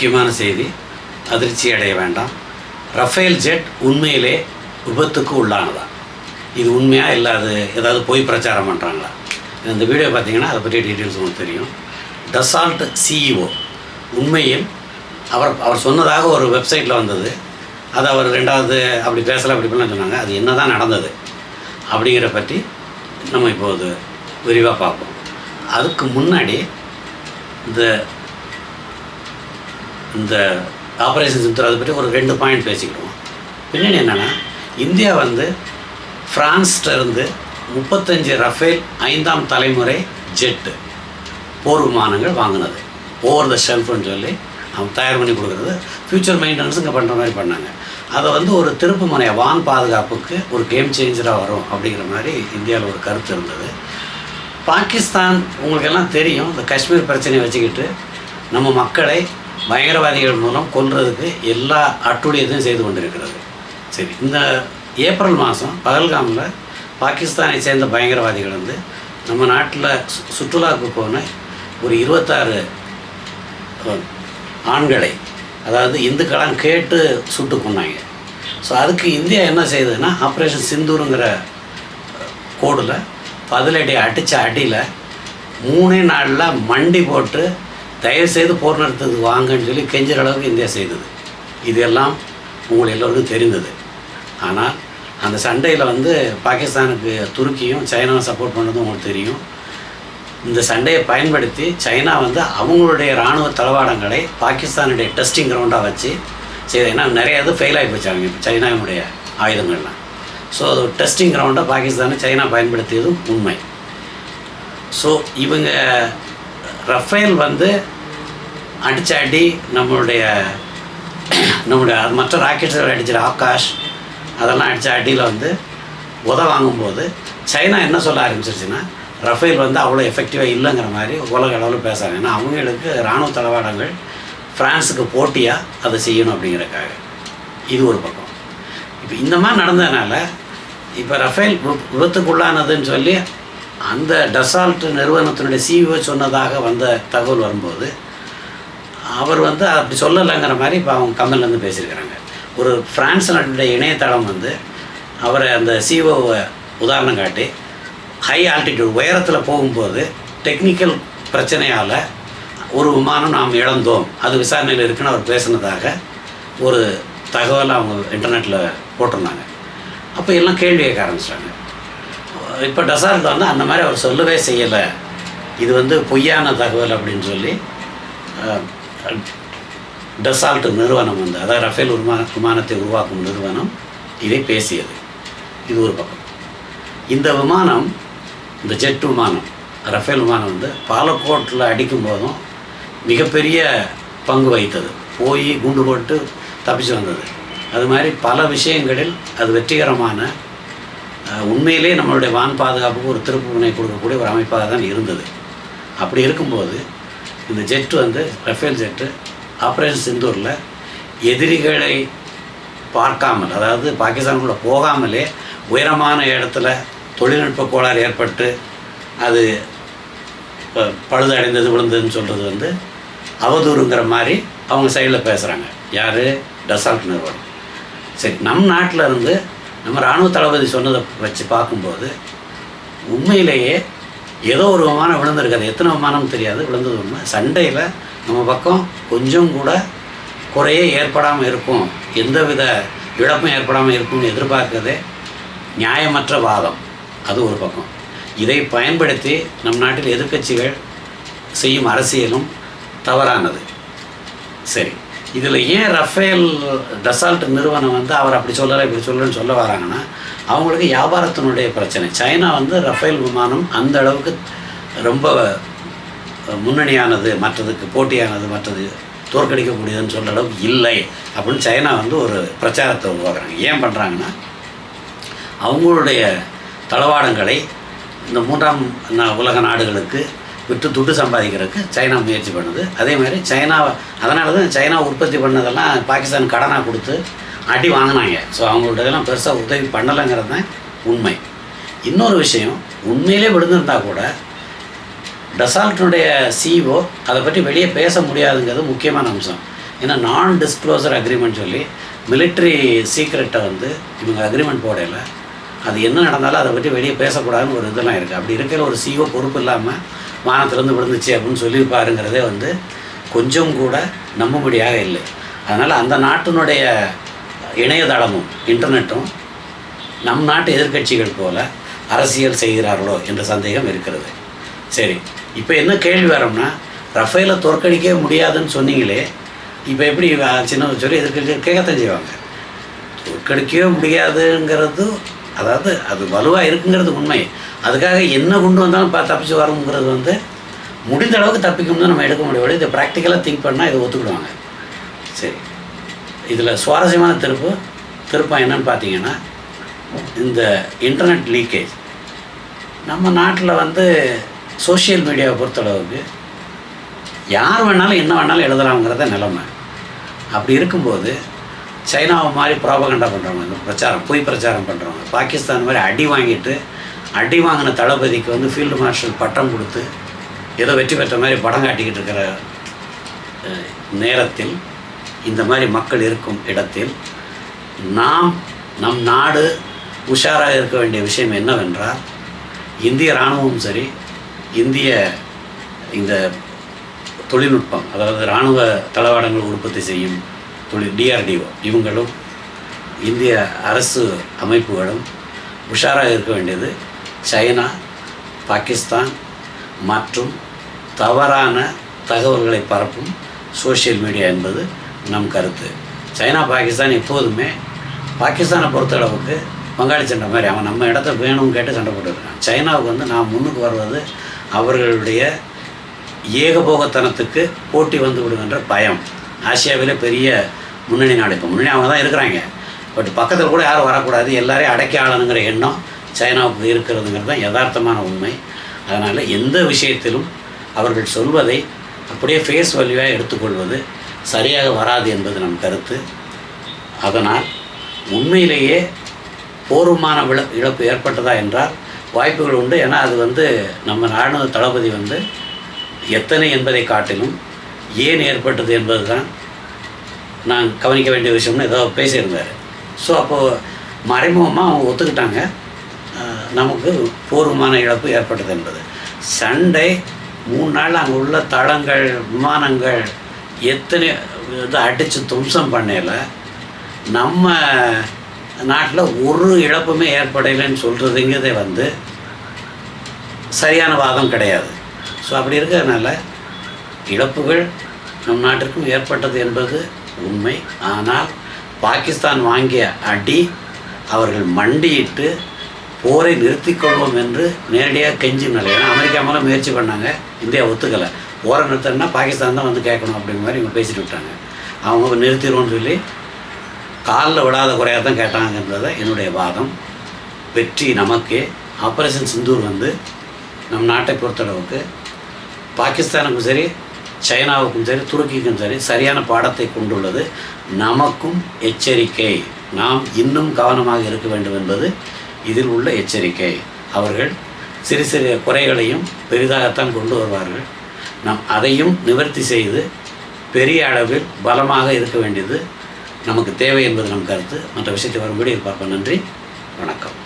முக்கியமான செய்தி அதிர்ச்சி அடைய வேண்டாம். ரஃபேல் ஜெட் உண்மையிலே விபத்துக்கு உள்ளானதா? இது உண்மையாக இல்லை அது ஏதாவது போய் பிரச்சாரம் பண்ணுறாங்களா இந்த வீடியோ பார்த்தீங்கன்னா அதை பற்றி டீட்டெயில்ஸ் உங்களுக்கு தெரியும். டசால்ட் சிஇஓ உண்மையில் அவர் அவர் சொன்னதாக ஒரு வெப்சைட்டில் வந்தது. அது அவர் ரெண்டாவது அப்படி பேசலை அப்படி இப்படிலாம் சொன்னாங்க. அது என்ன தான் நடந்தது அப்படிங்கிற பற்றி நம்ம இப்போது விரிவாக பார்ப்போம். அதுக்கு முன்னாடி இந்த இந்த ஆப்ரேஷன் சிந்தூர் அதை பற்றி ஒரு ரெண்டு பாயிண்ட் பேசிக்கிடுவோம். பின்னணி என்னென்னா இந்தியா வந்து ஃப்ரான்ஸ்ட இருந்து முப்பத்தஞ்சு ரஃபேல் ஐந்தாம் தலைமுறை ஜெட்டு போர் விமானங்கள் வாங்கினது. ஓவர் த ஷெல்ஃப்னு சொல்லி அவங்க தயார் பண்ணி கொடுக்குறது. ஃப்யூச்சர் மெயின்டெனன்ஸ் இங்கே பண்ணுற மாதிரி பண்ணாங்க. அதை வந்து ஒரு திருப்பு முனைய வான் பாதுகாப்புக்கு ஒரு கேம் சேஞ்சராக வரும் அப்படிங்கிற மாதிரி இந்தியாவில் ஒரு கருத்து இருந்தது. பாகிஸ்தான் உங்களுக்கெல்லாம் தெரியும் இந்த காஷ்மீர் பிரச்சனையை வச்சுக்கிட்டு நம்ம மக்களை பயங்கரவாதிகள் மூலம் கொன்றதுக்கு எல்லா அட்டுழியத்தையும் செய்து கொண்டிருக்கிறது. சரி இந்த ஏப்ரல் மாதம் பகல்காமில் பாகிஸ்தானை சேர்ந்த பயங்கரவாதிகள் வந்து நம்ம நாட்டில் சு சுற்றுலாவுக்கு போன ஒரு இருபத்தாறு ஆண்களை அதாவது இந்துக்களாம் கேட்டு சுட்டு கொண்டாங்க ஸோ அதுக்கு இந்தியா என்ன செய்யுதுன்னா ஆப்ரேஷன் சிந்தூருங்கிற கோடில் பதிலடி அடித்த அடியில் மூணே நாளில் மண்டி போட்டு தயவுசெய்து போர் நிறுத்தத்துக்கு வாங்கன்னு சொல்லி கெஞ்சுற அளவுக்கு இந்தியா செய்தது. இதெல்லாம் உங்களுக்கு எல்லோருக்கும் தெரிந்தது. ஆனால் அந்த சண்டையில் வந்து பாகிஸ்தானுக்கு துருக்கியும் சைனாவும் சப்போர்ட் பண்ணதும் உங்களுக்கு தெரியும். இந்த சண்டையை பயன்படுத்தி சைனா வந்து அவங்களுடைய இராணுவ தளவாடங்களை பாகிஸ்தானுடைய டெஸ்டிங் கிரவுண்டாக வச்சு செய்த ஏன்னா நிறைய இது ஃபெயில் ஆகி போச்சாங்க இப்போ சைனாவினுடைய ஆயுதங்கள்லாம். ஸோ அது டெஸ்டிங் கிரவுண்டாக பாகிஸ்தானை சைனா பயன்படுத்தியதும் உண்மை. ஸோ இவங்க ரஃபேல் வந்து அடித்த அடி நம்மளுடைய நம்மளுடைய மற்ற ராக்கெட்ஸ் அடிச்சிட ஆகாஷ் அதெல்லாம் அடித்த அடியில் வந்து உத வாங்கும்போது சைனா என்ன சொல்ல ஆரம்பிச்சிருச்சுன்னா ரஃபேல் வந்து அவ்வளோ எஃபெக்டிவாக இல்லைங்கிற மாதிரி உலக அளவில் பேசுகிறாங்க ஏன்னா அவங்களுக்கு இராணுவ தளவாடங்கள் ஃப்ரான்ஸுக்கு போட்டியாக அதை செய்யணும் அப்படிங்கிறக்காக இது ஒரு பக்கம். இப்போ இந்த மாதிரி நடந்ததுனால இப்போ ரஃபேல் விபத்துக்குள்ளானதுன்னு சொல்லி அந்த டசால்ட் நிறுவனத்தினுடைய சிஇஓ சொன்னதாக வந்த தகவல் வரும்போது அவர் வந்து அப்படி சொல்லலைங்கிற மாதிரி இப்போ அவங்க கமல்லேருந்து பேசியிருக்கிறாங்க. ஒரு பிரான்ஸ் நாட்டுடைய இணையதளம் வந்து அவரை அந்த சிஓவை உதாரணம் காட்டி ஹை ஆல்டிடியூட் உயரத்தில் போகும்போது டெக்னிக்கல் பிரச்சனையால் ஒரு விமானம் நாம் இழந்தோம் அது விசாரணையில் இருக்குன்னு அவர் பேசினதாக ஒரு தகவலை அவங்க இன்டர்நெட்டில் போட்டிருந்தாங்க. அப்போ எல்லாம் கேள்வி கேட்க ஆரம்பிச்சிட்டாங்க. இப்போ டசால்ட் வந்து அந்த மாதிரி அவர் சொல்லவே செய்யலை. இது வந்து பொய்யான தகவல் அப்படின்னு சொல்லி டசால்ட் நிறுவனம் வந்து அதாவது ரஃபேல் விமான விமானத்தை உருவாக்கும் நிறுவனம் இதை பேசியது. இது ஒரு பக்கம். இந்த விமானம் இந்த ஜெட் விமானம் ரஃபேல் விமானம் வந்து பாலக்கோட்டில் அடிக்கும் போதும் மிகப்பெரிய பங்கு வகித்தது. போய் குண்டு போட்டு தப்பிச்சு வந்தது. அது மாதிரி பல விஷயங்களில் அது வெற்றிகரமான உண்மையிலே நம்மளுடைய வான் பாதுகாப்புக்கு ஒரு திருப்பு முனை கொடுக்கக்கூடிய ஒரு அமைப்பாக தான் இருந்தது. அப்படி இருக்கும்போது இந்த ஜெட் வந்து ரஃபேல் ஜெட்டு ஆப்ரேஷன் சிந்தூரில் எதிரிகளை பார்க்காமல் அதாவது பாகிஸ்தானுக்குள்ளே போகாமலே உயரமான இடத்துல தொழில்நுட்ப கோளாறு ஏற்பட்டு அது ப- பழுது அடைந்தது விழுந்ததுன்னு சொல்கிறது வந்து அவதூறுங்கிற மாதிரி அவங்க சைடில் பேசுகிறாங்க யார்? டசால்ட் நிறுவனம் சரி நம் நாட்டில் இருந்து நம்ம இராணுவ தளபதி சொன்னதை வச்சு பார்க்கும்போது உண்மையிலேயே ஏதோ ஒரு விமானம் விழுந்திருக்காது. எத்தனை விமானம் தெரியாது விழுந்தது உண்மை. சண்டையில் நம்ம பக்கம் கொஞ்சம் கூட குறையே ஏற்படாமல் இருக்கும். எந்தவித இழப்பும் ஏற்படாமல் இருக்கும்னு எதிர்பார்க்கறதே நியாயமற்ற வாதம். அது ஒரு பக்கம். இதை பயன்படுத்தி நம் நாட்டில் எதிர்க்கட்சிகள் செய்யும் அரசியலும் தவறானது. சரி. இதில் ஏன் ரஃபேல் டசால்ட் நிறுவனம் வந்து அவர் அப்படி சொல்லலை இப்படி சொல்லலன்னு சொல்ல வராங்கன்னா அவங்களுக்கு வியாபாரத்தினுடைய பிரச்சனை. சைனா வந்து ரஃபேல் விமானம் அந்த அளவுக்கு ரொம்ப முன்னணியானது மற்றதுக்கு போட்டியானது மற்றது தோற்கடிக்கக்கூடியதுன்னு சொல்கிற அளவுக்கு இல்லை அப்படின்னு சைனா வந்து ஒரு பிரச்சாரத்தை உருவாக்குறாங்க. ஏன் பண்ணுறாங்கன்னா அவங்களுடைய தளவாடங்களை இந்த மூன்றாம் நா- உலக நாடுகளுக்கு விட்டு துட்டு சம்பாதிக்கிறதுக்கு சைனா முயற்சி பண்ணுது. அதே மாதிரி சைனா அதனால தான் சைனா உற்பத்தி பண்ணதெல்லாம் பாகிஸ்தான் கடனாக கொடுத்து அடி வாங்கினாங்க. ஸோ அவங்கள்ட்ட இதெல்லாம் பெருசாக உதவி பண்ணலைங்கிறது தான் உண்மை. இன்னொரு விஷயம் உண்மையிலே விழுந்திருந்தா கூட டசால்ட்டுடைய சிஇஓ அதை பற்றி வெளியே பேச முடியாதுங்கிறது முக்கியமான அம்சம். ஏன்னா நான் டிஸ்க்ளோசர் அக்ரிமெண்ட் சொல்லி மிலிட்ரி சீக்ரெட்டை வந்து இவங்க அக்ரிமெண்ட் போடையில அது என்ன நடந்தாலும் அதை பற்றி வெளியே பேசக்கூடாதுன்னு ஒரு இதெல்லாம் இருக்குது அப்படி இருக்கிற ஒரு சிஓ பொறுப்பு இல்லாமல் வானத்திலேருந்து விழுந்துச்சு அப்படின்னு சொல்லியிருப்பாருங்கிறதே வந்து கொஞ்சம் கூட நம்பும்படியாக இல்லை. அதனால் அந்த நாட்டினுடைய இணையதளமும் இன்டர்நெட்டும் நம் நாட்டு எதிர்க்கட்சிகள் போல அரசியல் செய்கிறார்களோ என்ற சந்தேகம் இருக்கிறது. சரி இப்போ என்ன கேள்வி வரோம்னா ரஃபேலை தோற்கடிக்கவே முடியாதுன்னு சொன்னீங்களே இப்போ எப்படி சின்ன சொல்லி எதிர்க்கட்சி கேட்கத்தான் செய்வாங்க? தோற்கடிக்கவே முடியாதுங்கிறது அதாவது அது வலுவாக இருக்குங்கிறது உண்மை. அதுக்காக என்ன கொண்டு வந்தாலும் பா தப்பிச்சு வரணுங்கிறது வந்து முடிந்த அளவுக்கு தப்பிக்கும் நம்ம எடுக்க முடியும் இதை ப்ராக்டிக்கலாக திங்க் பண்ணால் இதை ஒத்துக்கிடுவாங்க. சரி. இதில் சுவாரஸ்யமான திருப்பு. திருப்பம் என்னன்னு பார்த்தீங்கன்னா இந்த இன்டர்நெட் லீக்கேஜ் நம்ம நாட்டில் வந்து சோஷியல் மீடியாவை பொறுத்தளவுக்கு யார் வேணாலும் என்ன வேணாலும் எழுதலாம்ங்கிறத நிலைமை. அப்படி இருக்கும்போது சைனாவை மாதிரி ப்ராபகண்டா பண்ணுறவங்க இந்த பிரச்சாரம் பொய் பிரச்சாரம் பண்ணுறவங்க பாகிஸ்தான் மாதிரி அடி வாங்கிட்டு அடி வாங்கின தளபதிக்கு வந்து ஃபீல்டு மார்ஷல் பட்டம் கொடுத்து ஏதோ வெற்றி பெற்ற மாதிரி படம் காட்டிக்கிட்டு இருக்கிற நேரத்தில் இந்த மாதிரி மக்கள் இருக்கும் இடத்தில் நாம் நம் நாடு உஷாராக இருக்க வேண்டிய விஷயம் என்னவென்றால் இந்திய இராணுவம் சரி இந்திய இந்த தொழில்நுட்பம் அதாவது இராணுவ தளவாடங்கள் உற்பத்தி செய்யும் தொழில் டிஆர்டிஓ இவங்களும் இந்திய அரசு அமைப்புகளும் உஷாராக இருக்க வேண்டியது. சைனா பாகிஸ்தான் மற்றும் தவறான தகவல்களை பரப்பும் சோஷியல் மீடியா என்பது நம் கருத்து. சைனா பாகிஸ்தான் எப்போதுமே பாகிஸ்தானை பொறுத்தளவுக்கு பங்காளி சண்டை மாதிரி. அவன் நம்ம இடத்த வேணும்னு கேட்டு சண்டை போட்டுருக்கான். சைனாவுக்கு வந்து நாம் முன்னுக்கு வருவது அவர்களுடைய ஏகபோகத்தனத்துக்கு போட்டி வந்து விடுகின்ற பயம். ஆசியாவிலே பெரிய முன்னணி நாடு இப்போ முன்னணி அவங்க தான் இருக்கிறாங்க. பட் பக்கத்தில் கூட யாரும் வரக்கூடாது. எல்லாரையும் அடக்கி ஆளணுங்கிற எண்ணம் சைனாவுக்கு இருக்கிறதுங்கிறது தான் யதார்த்தமான உண்மை. அதனால் எந்த விஷயத்திலும் அவர்கள் சொல்வதை அப்படியே ஃபேஸ் வேல்யூவாக எடுத்துக்கொள்வது சரியாக வராது என்பது நம் கருத்து. அதனால் உண்மையிலேயே போர்வமான விழ இழப்பு ஏற்பட்டதா என்றால் வாய்ப்புகள் உண்டு. ஏன்னா அது வந்து நம்ம ராணுவ தளபதி வந்து எத்தனை என்பதை காட்டிலும் ஏன் ஏற்பட்டது என்பது தான் நான் கவனிக்க வேண்டிய விஷயம்னு ஏதோ பேசியிருந்தார். ஸோ அப்போது மறைமுகமாக அவங்க ஒத்துக்கிட்டாங்க. நமக்கு பூர்வமான இழப்பு ஏற்பட்டது என்பது. சண்டை மூணு நாள் அங்கே உள்ள தளங்கள் விமானங்கள் எத்தனை இது அடித்து தும்சம் பண்ணையில் நம்ம நாட்டில் ஒரு இழப்புமே ஏற்படலைன்னு சொல்கிறதுங்கிறதே வந்து சரியான வாதம் கிடையாது. ஸோ அப்படி இருக்கிறதுனால இழப்புகள் நம் நாட்டிற்கும் ஏற்பட்டது என்பது உண்மை. ஆனால் பாகிஸ்தான் வாங்கிய அடி அவர்கள் மண்டியிட்டு போரை நிறுத்திக் கொள்வோம் என்று நேரடியாக கெஞ்சும் ஏன்னா அமெரிக்கா மேலே முயற்சி பண்ணாங்க. இந்தியா ஒத்துக்கலை. போரை நிறுத்தணும்னா பாகிஸ்தான் தான் வந்து கேட்கணும் அப்படிங்கிற மாதிரி இவங்க பேசிட்டு விட்டாங்க. அவங்க நிறுத்திடுவோம்னு சொல்லி காலில் விடாத குறையாக தான் கேட்டாங்கன்றதை என்னுடைய வாதம். வெற்றி நமக்கே. ஆப்ரேஷன் சிந்தூர் வந்து நம் நாட்டை பொறுத்தளவுக்கு பாகிஸ்தானுக்கும் சரி சைனாவுக்கும் சரி துருக்கிக்கும் சரி சரியான பாடத்தை கொண்டுள்ளது. நமக்கும் எச்சரிக்கை. நாம் இன்னும் கவனமாக இருக்க வேண்டும் என்பது இதில் உள்ள எச்சரிக்கை. அவர்கள் சிறு சிறு குறைகளையும் பெரிதாகத்தான் கொண்டு வருவார்கள். நாம் அதையும் நிவர்த்தி செய்து பெரிய அளவில் பலமாக இருக்க வேண்டியது நமக்கு தேவை என்பது நம் கருத்து. மற்ற விஷயத்தை வரும்படி பார்ப்போம் நன்றி. வணக்கம்.